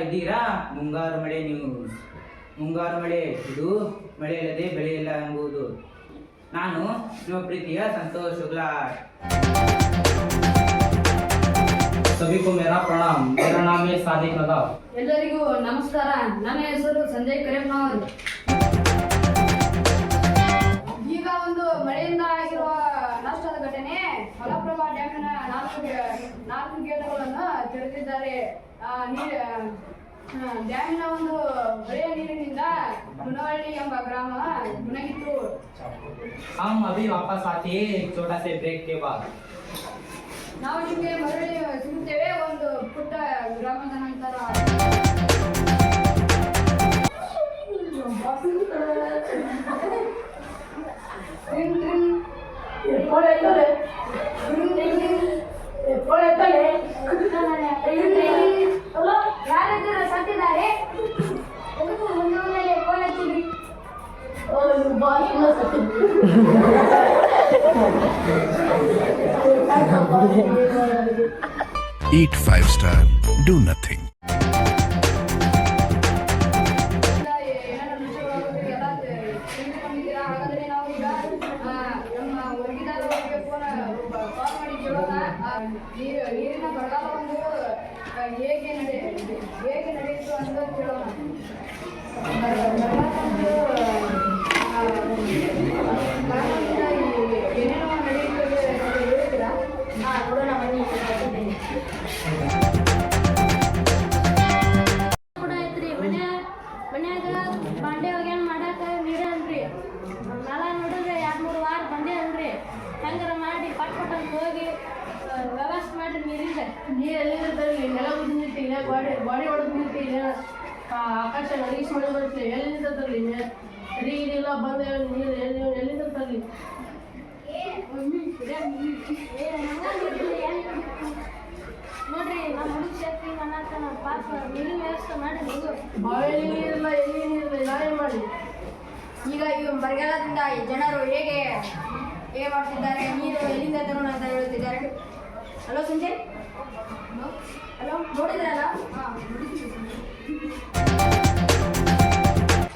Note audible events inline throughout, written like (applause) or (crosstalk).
ಇದ್ದೀರಾ ಮುಂಗಾರು ಮಳೆ ನ್ಯೂಸ್ ಮುಂಗಾರು ಮಳೆ ಇದು ಮಳೆ ಇಲ್ಲದೆ ಬೆಳೆ ಇಲ್ಲ ಎಂಬುದು ನಾನು ನಿಮ್ಮ ಪ್ರೀತಿಯ ಸಂತೋಷ್ ಶುಕ್ಲಾರ್ सभी को मेरा प्रणाम मेरा नाम है सादिक नदाब ಎಲ್ಲರಿಗೂ ನಮಸ್ಕಾರ ನನ್ನ ಹೆಸರು ಸಂಜಯ್ ಕರೆಮ್ನವರ್ ತೆರೆದಿದ್ದಾರೆ ಆ, ನೀರ್ ಆ, ಡ್ಯಾಮಿನ ಒಂದು ಮಳೆಯ ನೀರಿನಿಂದ ಮುನವಳ್ಳಿ ಎಂಬ ಗ್ರಾಮ ಮುನಗಿತ್ತು हम अभी वापस आते हैं एक छोटा से ब्रेक के बाद ನಾವು ನಿಮಗೆ ಮರಳಿ ಸಿಗುತ್ತೇವೆ ಒಂದು ಪುಟ್ಟ ಗ್ರಾಮದ ನಂತರ (laughs) ಟ್ರಿನ್ ಟ್ರಿನ್ ಟ್ರಿನ್ Eat five star, do nothing. ನೀರಿನ ಬರಗಾಲ ಒಂದು ಆ, ಹೇಗೆ ನಡೆ ಹೇಗೆ ನಡೆಯಿತು ಅಂತ ಕೇಳೋಣ ಮಾಡಿ ಹೋಗಿ ವ್ಯವಸ್ಥೆ ಮಾಡಿ ನೀರಿಂದ ನೀರು ಎಲ್ಲಿಂದ ತರಲಿ ನೆಲ ಉದ್ದಿತ್ತು ಇಲ್ಲ ಗಾಡಿ ಗಾಡಿ ಹೊಡೆದು ನಿಂತು ಇಲ್ಲ ಆಕಾಶ ನಗೀಸ್ ಮಳೆ ಬರುತ್ತೆ. ಎಲ್ಲಿಂದ ತರಲಿ ಸರಿ ಇಲ್ಲ ಬಂದ ನೀರು, ಎಲ್ಲಿ, ಎಲ್ಲಿಂದ ತರಲಿ? ನೋಡ್ರಿ ನಮ್ಮ ಹುಡುಗ ಅನ್ನತ್ತ ನಮ್ಮ ಪಾಪ ನೀರಿನ ವ್ಯವಸ್ಥೆ ಮಾಡಿ ಬಾವಿಯಲ್ಲಿ ನೀರಿಲ್ಲ, ಎಲ್ಲಿ ನೀರಿಲ್ಲ ನಾವೇ ಮಾಡಿ. ಈಗ ಈ ಬರಗಾಲದಿಂದ ಜನರು ಹೇಗೆ ಹೇಗೆ ಮಾಡ್ತಿದ್ದಾರೆ? ನೀರು ಎಲ್ಲಿಂದ ತರೋಣ ಅಂತ ಹೇಳುತ್ತಿದ್ದಾರೆ ಹಲೋ ಸಂಜಯ್? ಹಲೋ ನೋಡಿದ್ರಲ್ಲ?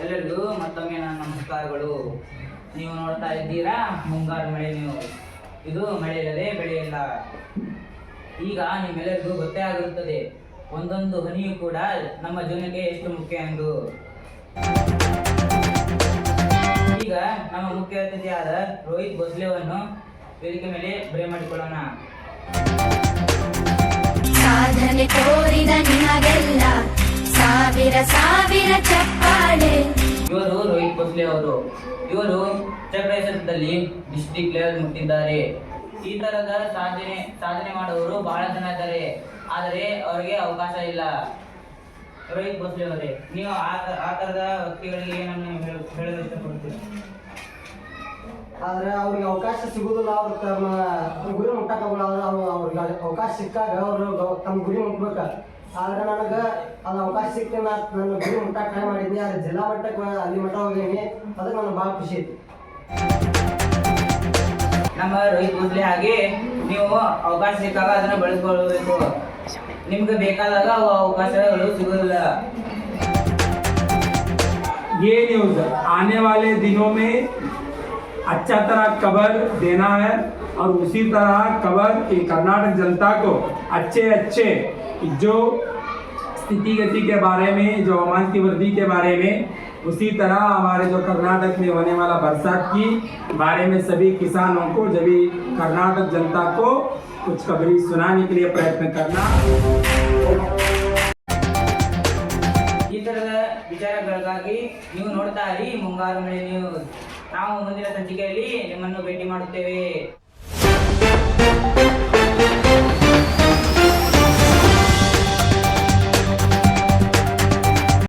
ಎಲ್ಲರಿಗೂ ಮತ್ತೊಮ್ಮೆ ನನ್ನ ನಮಸ್ಕಾರಗಳು. ನೀವು ನೋಡ್ತಾ ಇದ್ದೀರಾ? ಮುಂಗಾರು ಮಳೆ ನೀವು ಇದು ಮಳೆ ಇಲ್ಲದೆ ಬೆಳೆ ಇಲ್ಲ ಈಗ ನಿಮ್ಮೆಲ್ಲರಿಗೂ ಗೊತ್ತೇ ಆಗಿರುತ್ತದೆ ಒಂದೊಂದು ಹನಿಯು ಕೂಡ ನಮ್ಮ ಜೀವನಕ್ಕೆ ಎಷ್ಟು ಮುಖ್ಯ ಎಂದು. ನಮ್ಮ ಮುಖ್ಯ ಅತಿಥಿಯಾದ ರೋಹಿತ್ ಭೋಸ್ಲೆವನ್ನು ವೇದಿಕೆ ಮೇಲೆ ಬರೆ ಮಾಡಿಕೊಳ್ಳೋಣ. ಸಾಧನೆ ತೋರಿದ ನಿಮಗೆಲ್ಲ ಸಾವಿರ ಸಾವಿರ ಚಪ್ಪಾಳೆ. ಇವರು ರೋಹಿತ್ ಭೋಸ್ಲೆ ಅವರು. ಇವರು ಚಕ್ರೇಶ್ವರದಲ್ಲಿ ಡಿಸ್ಟ್ರಿಕ್ಟ್ ಲೆವೆಲ್ ಮುಟ್ಟಿದ್ದಾರೆ. ಈ ತರದ ಸಾಧನೆ ಸಾಧನೆ ಮಾಡುವವರು ಬಹಳ ಜನ ಇದ್ದಾರೆ. ಆದರೆ ಅವರಿಗೆ ಅವಕಾಶ ಇಲ್ಲ. ರೋಹಿತ್ ಭೋಸ್ಲೆ ಅವರೇ ನೀವು ಆ ಆ ಥರದ ವ್ಯಕ್ತಿಗಳಿಗೆ ಏನನ್ನು ಹೇಳ- ಹೇಳಲು ಇಷ್ಟಪಡ್ತೀರಾ ಆದ್ರೆ ಅವ್ರಿಗೆ ಅವಕಾಶ ಸಿಗುದಿಲ್ಲ ಅವ್ರ ತಮ್ಮ ಗುರಿ ಮುಟ್ಟಕ್ಕಾಗಲ್ಲ ಆದ್ರೆ ಅವ್ರು ಅವ್ರಿಗೆ ಅವಕಾಶ ಸಿಕ್ಕಾಗ ಅವರು ತಮ್ಮ ಗುರಿ ಮುಟ್ಬೇಕ ಆದ್ರೆ ನನಗೆ ಅದು ಅವಕಾಶ ಸಿಕ್ತ ನಾ ನನ್ನ ಗುರಿ ಮುಟ್ಟಕ್ಕೆ ಟ್ರೈ ಮಾಡಿದ್ನಿ ಆದ್ರೆ ಜಿಲ್ಲಾ ಮಟ್ಟಕ್ಕೆ ಅಲ್ಲಿ ಮಟ್ಟ ಹೋಗೀನಿ ಅದಕ್ಕೆ ನನಗೆ ಭಾಳ ಖುಷಿ ಐತಿ ನಮ್ಮ ರೋಹಿತ್ ಭೋಸ್ಲೆ ಹಾಗೆ ನೀವು ಅವಕಾಶ ಸಿಕ್ಕಾಗ ಅದನ್ನು ಬಳಸ್ಕೊಳ್ಬೇಕು ನಿಮ್ಗೆ ಬೇಕಾದಾಗ ಅವು ಅವಕಾಶಗಳು ಸಿಗೋದಿಲ್ಲ ये न्यूज आने वाले दिनों में अच्छा तरह कवर देना है और उसी तरह कवर की कर्नाटक जनता को अच्छे अच्छे जो स्थिति गति के बारे में जो हवामान की वृद्धि के बारे में उसी तरह हमारे जो कर्नाटक में होने वाला बरसात की बारे में सभी किसानों को सभी कर्नाटक जनता को कुछ खबरी सुनाने के लिए प्रयत्न करना ಈ ತರದ ವಿಚಾರಗಳಿಗಾಗಿ ನೀವು ನೋಡ್ತಾ ಇರಿ ಮುಂಗಾರು ಮಳೆ ನ್ಯೂಸ್ ನಾವು ಮುಂದಿನ ಸಂಚಿಕೆಯಲ್ಲಿ ನಿಮ್ಮನ್ನು ಭೇಟಿ ಮಾಡುತ್ತೇವೆ.